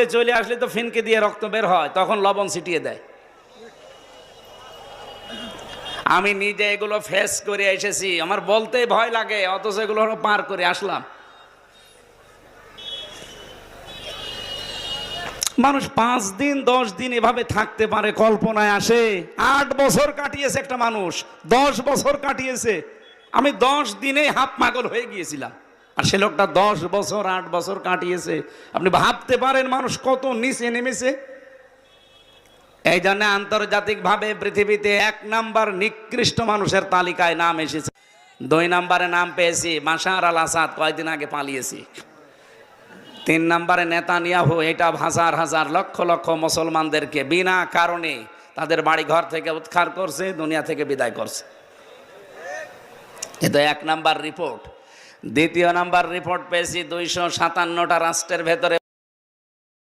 মাহফিলে চলে আসলে তো ফিনকে দিয়ে রক্ত বের হয়, তখন লবণ ছিটিয়ে দেয়। আমি নিজে এগুলো ফেস করে এসেছি, আমার বলতে ভয় লাগে, অথচ এগুলো পার করে আসলাম। মানুষ পাঁচ দিন, দশ দিন এভাবে থাকতে পারে, কল্পনায় আসে। আট বছর কাটিয়েছে একটা মানুষ, দশ বছর কাটিয়েছে। আমি দশ দিনে হাফ পাগল হয়ে গিয়েছিলাম। আর সে লোকটা দশ বছর, আট বছর কাটিয়েছে। আপনি ভাবতে পারেন মানুষ কত নিচে নেমেছে। এই জন্য আন্তর্জাতিকভাবে পৃথিবীতে এক নাম্বার নিকৃষ্ট মানুষের তালিকায় নাম এসেছে। দুই নাম্বারে নাম পেয়েছি মাসার আল আসাদ কয়েকদিন আগে পালিয়েছি। তিন নম্বরে নেতানিয়াহু, এটা হাজার হাজার লক্ষ লক্ষ মুসলমানদেরকে বিনা কারণে তাদের বাড়ি ঘর থেকে উৎখার করছে, দুনিয়া থেকে বিদায় করছে। এটা এক নাম্বার রিপোর্ট। দ্বিতীয় নাম্বার রিপোর্ট পেয়েছি দুইশো সাতান্নটা রাষ্ট্রের ভেতরে